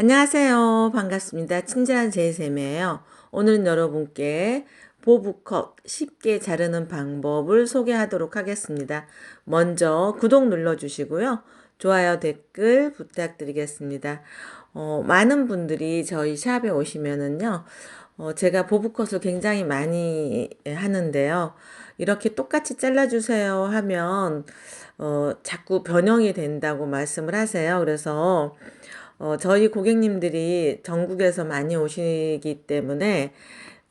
안녕하세요. 반갑습니다. 친절한 제이쌤이에요. 오늘은 여러분께 보브컷 쉽게 자르는 방법을 소개하도록 하겠습니다. 먼저 구독 눌러주시고요. 좋아요, 댓글 부탁드리겠습니다. 어, 많은 분들이 저희 샵에 오시면은요, 어, 제가 보브컷을 굉장히 많이 하는데요. 이렇게 똑같이 잘라주세요 하면, 어, 자꾸 변형이 된다고 말씀을 하세요. 그래서, 어, 저희 고객님들이 전국에서 많이 오시기 때문에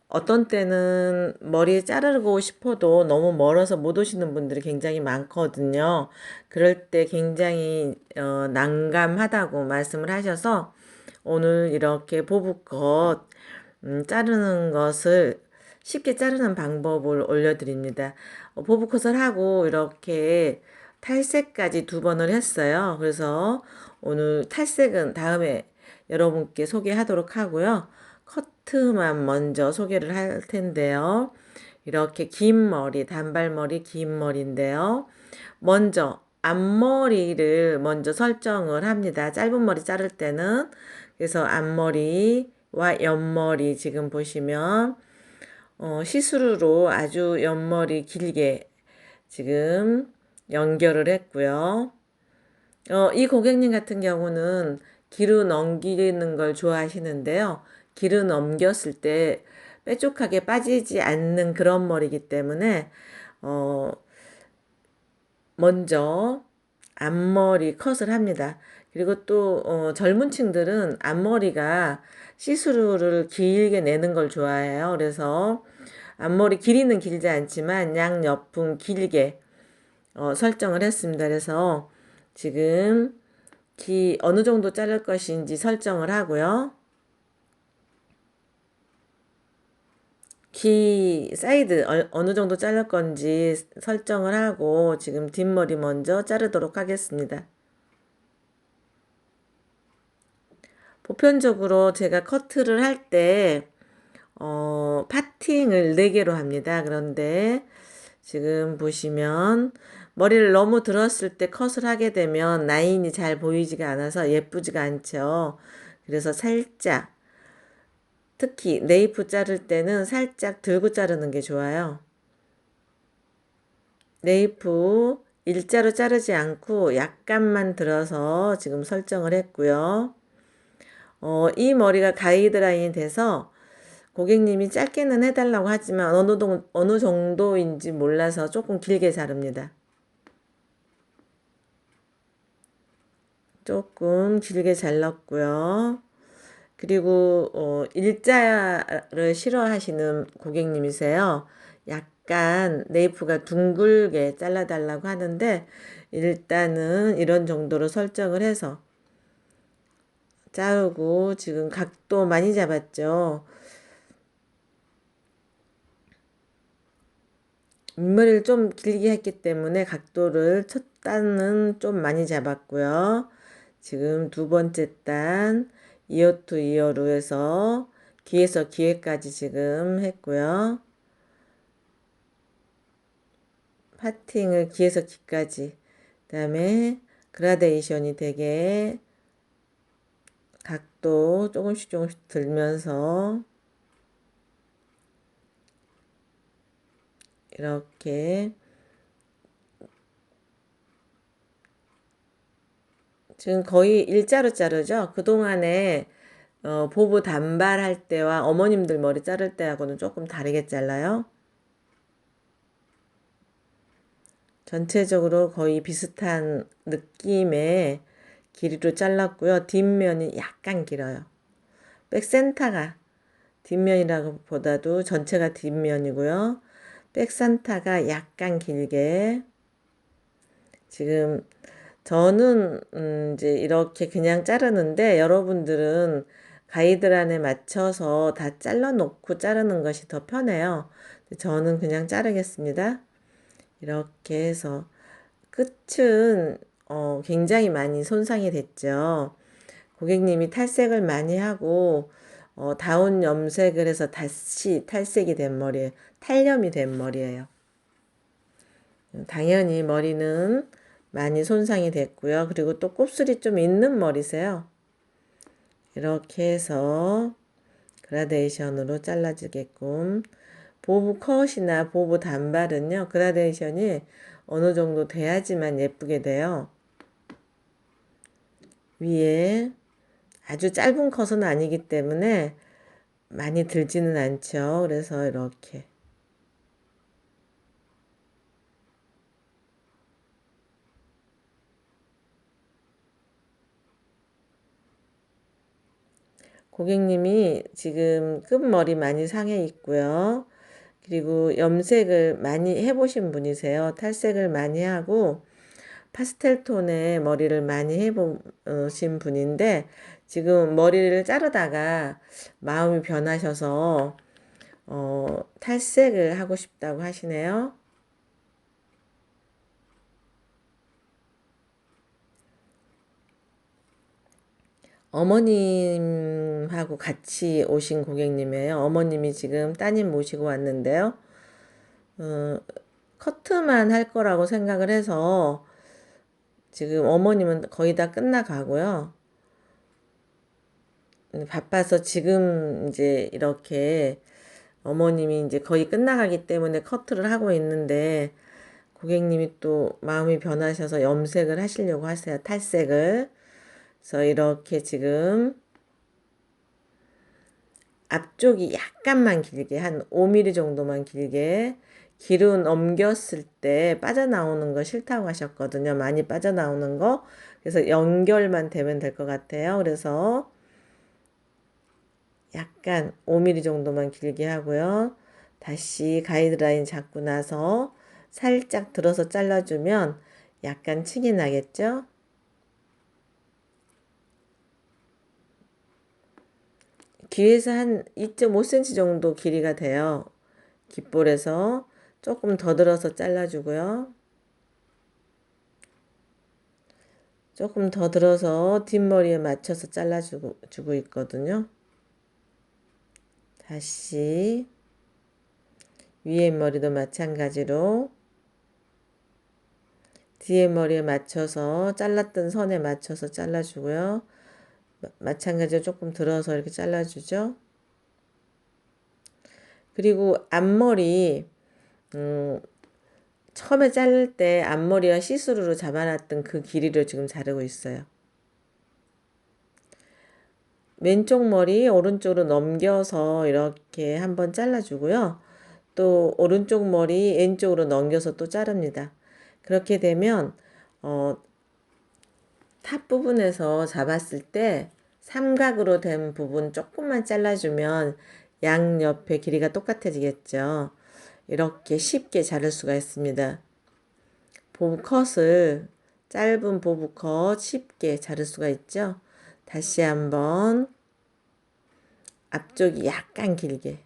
어떤 때는 머리 자르고 싶어도 너무 멀어서 못 오시는 분들이 굉장히 많거든요. 그럴 때 굉장히 어, 난감하다고 말씀을 하셔서 오늘 이렇게 보부컷 음, 자르는 것을 쉽게 자르는 방법을 올려드립니다. 어, 보부컷을 하고 이렇게 탈색까지 두 번을 했어요. 그래서 오늘 탈색은 다음에 여러분께 소개하도록 하고요. 커트만 먼저 소개를 할 텐데요. 이렇게 긴 머리, 단발머리, 긴 머리인데요. 먼저 앞머리를 먼저 설정을 합니다. 짧은 머리 자를 때는 그래서 앞머리와 옆머리 지금 보시면 어, 시스루로 아주 옆머리 길게 지금 연결을 했고요. 어, 이 고객님 같은 경우는 기르 넘기는 걸 좋아하시는데요. 기르 넘겼을 때 뾰족하게 빠지지 않는 그런 머리이기 때문에 어, 먼저 앞머리 컷을 합니다. 그리고 또 어, 젊은 층들은 앞머리가 시스루를 길게 내는 걸 좋아해요. 그래서 앞머리 길이는 길지 않지만 양옆은 길게 어, 설정을 했습니다. 그래서 지금 기 어느 정도 자를 것인지 설정을 하고요. 기 사이드 어 느 정도 자를 건지 설정을 하고 지금 뒷머리 먼저 자르도록 하겠습니다. 보편적으로 제가 커트를 할때 어, 파팅을 4개로 합니다. 그런데 지금 보시면 머리를 너무 들었을 때 컷을 하게 되면 라인이 잘 보이지가 않아서 예쁘지가 않죠. 그래서 살짝 특히 네이프 자를 때는 살짝 들고 자르는 게 좋아요. 네이프 일자로 자르지 않고 약간만 들어서 지금 설정을 했고요. 어, 이 머리가 가이드라인이 돼서 고객님이 짧게는 해달라고 하지만 어느, 동, 어느 정도인지 몰라서 조금 길게 자릅니다. 조금 길게 잘랐고요. 그리고 어, 일자를 싫어하시는 고객님이세요. 약간 네이프가 둥글게 잘라달라고 하는데 일단은 이런 정도로 설정을 해서 자르고 지금 각도 많이 잡았죠. 밑머리를 좀 길게 했기 때문에 각도를 첫 단은 좀 많이 잡았고요. 지금 두 번째 단 이어 투 이어로 해서 귀에서 귀에까지 지금 했고요. 파팅을 귀에서 귀까지 그 다음에 그라데이션이 되게 각도 조금씩 조금씩 들면서 이렇게 지금 거의 일자로 자르죠. 그동안에 어, 보부 단발할 때와 어머님들 머리 자를 때하고는 조금 다르게 잘라요. 전체적으로 거의 비슷한 느낌의 길이로 잘랐고요. 뒷면이 약간 길어요. 백센터가 뒷면이라고 보다도 전체가 뒷면이고요. 백센터가 약간 길게 지금 저는 음 이제 이렇게 그냥 자르는데 여러분들은 가이드란에 맞춰서 다 잘라 놓고 자르는 것이 더 편해요. 저는 그냥 자르겠습니다. 이렇게 해서 끝은 어 굉장히 많이 손상이 됐죠. 고객님이 탈색을 많이 하고 어 다운 염색을 해서 다시 탈색이 된 머리예요. 탈염이 된 머리예요. 당연히 머리는 많이 손상이 됐고요. 그리고 또 곱슬이 좀 있는 머리세요. 이렇게 해서 그라데이션으로 잘라주게끔 보부 컷이나 보부 단발은요 그라데이션이 어느 정도 돼야지만 예쁘게 돼요 위에 아주 짧은 컷은 아니기 때문에 많이 들지는 않죠 그래서 이렇게 고객님이 지금 끝머리 많이 상해 있고요. 그리고 염색을 많이 해보신 분이세요. 탈색을 많이 하고 파스텔 톤의 머리를 많이 해보신 분인데 지금 머리를 자르다가 마음이 변하셔서 어, 탈색을 하고 싶다고 하시네요. 어머님하고 같이 오신 고객님이에요. 어머님이 지금 따님 모시고 왔는데요. 어, 커트만 할 거라고 생각을 해서 지금 어머님은 거의 다 끝나가고요. 음, 바빠서 지금 이제 이렇게 어머님이 이제 거의 끝나가기 때문에 커트를 하고 있는데 고객님이 또 마음이 변하셔서 염색을 하시려고 하세요. 탈색을. 그래서 이렇게 지금 앞쪽이 약간만 길게 한 5mm 정도만 길게 기름 넘겼을 때 빠져나오는 거 싫다고 하셨거든요. 많이 빠져나오는 거. 그래서 연결만 되면 될 것 같아요. 그래서 약간 5mm 정도만 길게 하고요. 다시 가이드라인 잡고 나서 살짝 들어서 잘라주면 약간 층이 나겠죠? 귀에서 한 2.5cm 정도 길이가 돼요. 귓볼에서 조금 더 들어서 잘라주고요. 조금 더 들어서 뒷머리에 맞춰서 잘라주고 주고 있거든요. 다시 위에 머리도 마찬가지로 뒤에 머리에 맞춰서 잘랐던 선에 맞춰서 잘라주고요. 마찬가지로 조금 들어서 이렇게 잘라주죠. 그리고 앞머리 음, 처음에 자를 때 앞머리와 시스루로 잡아놨던 그 길이를 지금 자르고 있어요. 왼쪽 머리 오른쪽으로 넘겨서 이렇게 한번 잘라주고요. 또 오른쪽 머리 왼쪽으로 넘겨서 또 자릅니다. 그렇게 되면 어, 탑 부분에서 잡았을 때 삼각으로 된 부분 조금만 잘라주면 양옆의 길이가 똑같아지겠죠. 이렇게 쉽게 자를 수가 있습니다. 보브컷을 짧은 보브컷 쉽게 자를 수가 있죠. 다시 한번 앞쪽이 약간 길게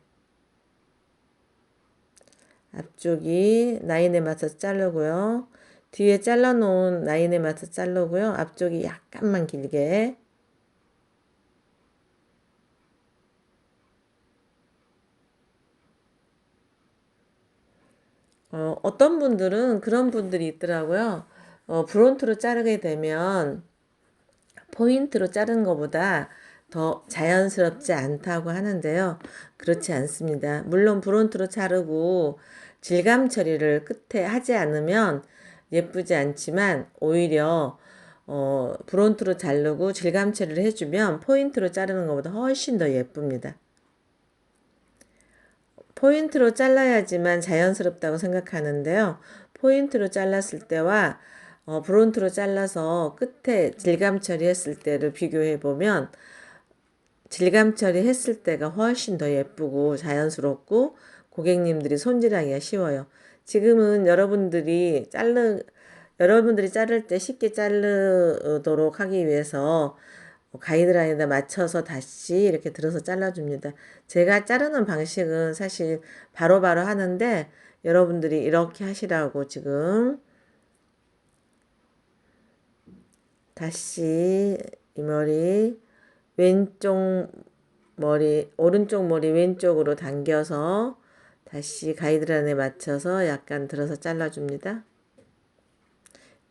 앞쪽이 라인에 맞춰 자르고요. 뒤에 잘라놓은 라인에 맞춰 자르고요. 앞쪽이 약간만 길게 어, 어떤 분들은 그런 분들이 있더라고요. 어, 브론트로 자르게 되면 포인트로 자르는 것보다 더 자연스럽지 않다고 하는데요. 그렇지 않습니다. 물론 브론트로 자르고 질감 처리를 끝에 하지 않으면 예쁘지 않지만 오히려 어, 브론트로 자르고 질감 처리를 해주면 포인트로 자르는 것보다 훨씬 더 예쁩니다. 포인트로 잘라야지만 자연스럽다고 생각하는데요. 포인트로 잘랐을 때와 어, 브론트로 잘라서 끝에 질감 처리했을 때를 비교해 보면 질감 처리했을 때가 훨씬 더 예쁘고 자연스럽고 고객님들이 손질하기가 쉬워요. 지금은 여러분들이 자르 여러분들이 자를 때 쉽게 자르도록 하기 위해서 가이드라인에 맞춰서 다시 이렇게 들어서 잘라줍니다. 제가 자르는 방식은 사실 바로바로 바로 하는데 여러분들이 이렇게 하시라고 지금 다시 이 머리 왼쪽 머리 오른쪽 머리 왼쪽으로 당겨서 다시 가이드라인에 맞춰서 약간 들어서 잘라줍니다.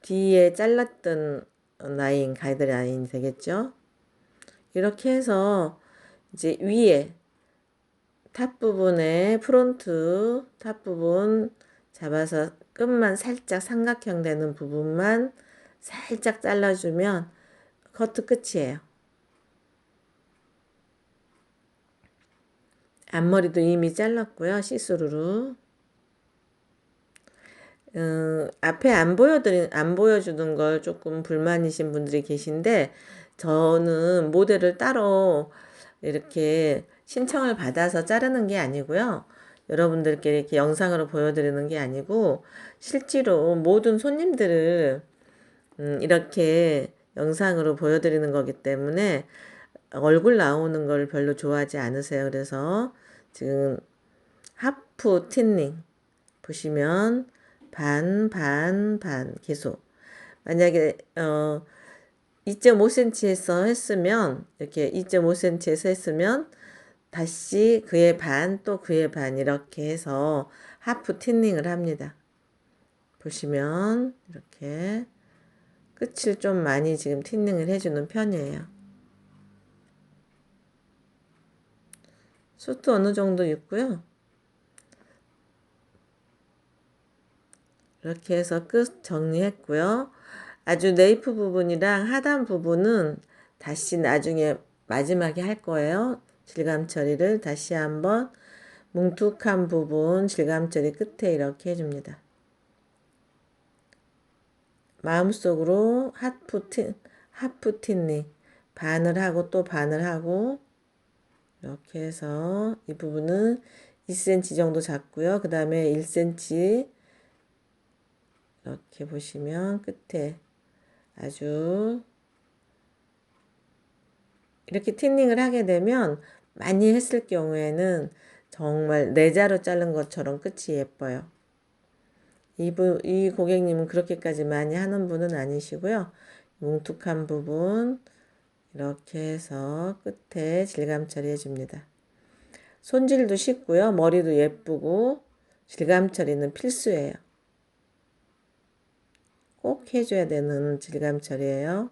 뒤에 잘랐던 라인 가이드라인 되겠죠? 이렇게 해서 이제 위에 탑 부분에 프론트 탑 부분 잡아서 끝만 살짝 삼각형 되는 부분만 살짝 잘라주면 커트 끝이에요. 앞머리도 이미 잘랐고요. 시스루로. 음, 앞에 안 보여드린, 안 보여주는 걸 조금 불만이신 분들이 계신데, 저는 모델을 따로 이렇게 신청을 받아서 자르는 게 아니고요. 여러분들께 이렇게 영상으로 보여드리는 게 아니고, 실제로 모든 손님들을 음, 이렇게 영상으로 보여드리는 거기 때문에 얼굴 나오는 걸 별로 좋아하지 않으세요. 그래서 지금 하프 틴닝 보시면 반, 반, 반 계속. 만약에 어 2.5cm에서 했으면 이렇게 2.5cm에서 했으면 다시 그의 반 또 그의 반 이렇게 해서 하프 틴닝을 합니다. 보시면 이렇게 끝을 좀 많이 지금 틴닝을 해주는 편이에요. 숱도 어느 정도 있고요. 이렇게 해서 끝 정리했고요. 아주 네이프 부분이랑 하단 부분은 다시 나중에 마지막에 할 거예요. 질감 처리를 다시 한번 뭉툭한 부분 질감 처리 끝에 이렇게 해줍니다. 마음속으로 하프 틴, 하프 틴닝 반을 하고 또 반을 하고 이렇게 해서 이 부분은 2cm 정도 잡고요. 그 다음에 1cm 이렇게 보시면 끝에 아주 이렇게 틴닝을 하게 되면 많이 했을 경우에는 정말 내자로 자른 것처럼 끝이 예뻐요. 이, 부, 이 고객님은 그렇게까지 많이 하는 분은 아니시고요. 뭉툭한 부분 이렇게 해서 끝에 질감 처리해 줍니다. 손질도 쉽고요. 머리도 예쁘고 질감 처리는 필수예요. 꼭 해줘야 되는 질감 처리예요.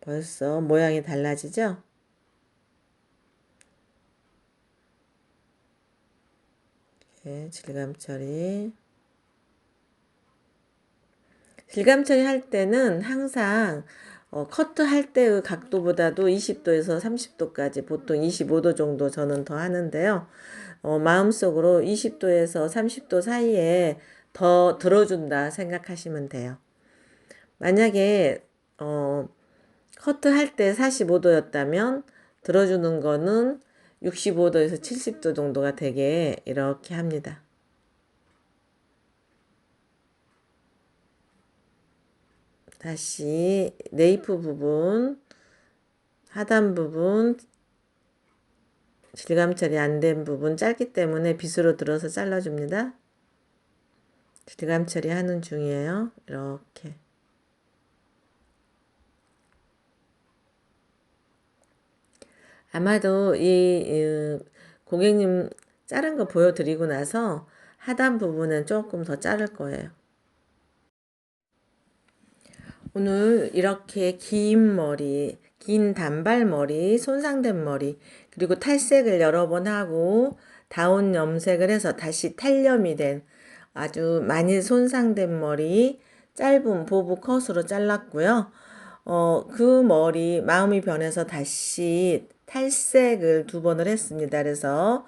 벌써 모양이 달라지죠? 이렇게 질감 처리. 질감 처리할 때는 항상 어, 커트 할 때의 각도보다도 20도에서 30도까지 보통 25도 정도 저는 더 하는데요. 어, 마음속으로 20도에서 30도 사이에 더 들어준다 생각하시면 돼요. 만약에 어, 커트 할 때 45도였다면 들어주는 거는 65도에서 70도 정도가 되게 이렇게 합니다. 다시 네이프 부분, 하단 부분, 질감 처리 안 된 부분 짧기 때문에 빗으로 들어서 잘라줍니다. 질감 처리하는 중이에요. 이렇게. 아마도 이, 고객님 자른 거 보여드리고 나서 하단 부분은 조금 더 자를 거예요. 오늘 이렇게 긴 머리, 긴 단발머리, 손상된 머리, 그리고 탈색을 여러 번 하고 다운 염색을 해서 다시 탈염이 된 아주 많이 손상된 머리, 짧은 보부 컷으로 잘랐고요. 어, 그 머리 마음이 변해서 다시 탈색을 두 번을 했습니다. 그래서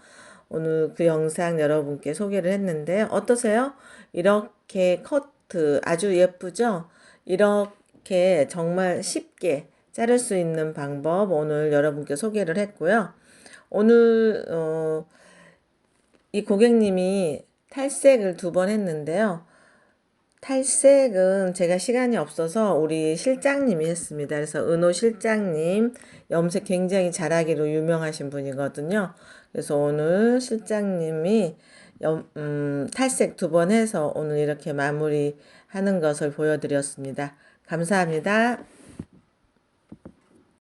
오늘 그 영상 여러분께 소개를 했는데 어떠세요? 이렇게 커트 아주 예쁘죠? 이렇게 정말 쉽게 자를 수 있는 방법 오늘 여러분께 소개를 했고요. 오늘 어, 이 고객님이 탈색을 두 번 했는데요. 탈색은 제가 시간이 없어서 우리 실장님이 했습니다. 그래서 은호 실장님 염색 굉장히 잘하기로 유명하신 분이거든요. 그래서 오늘 실장님이 염, 음, 탈색 두 번 해서 오늘 이렇게 마무리 하는 것을 보여드렸습니다. 감사합니다.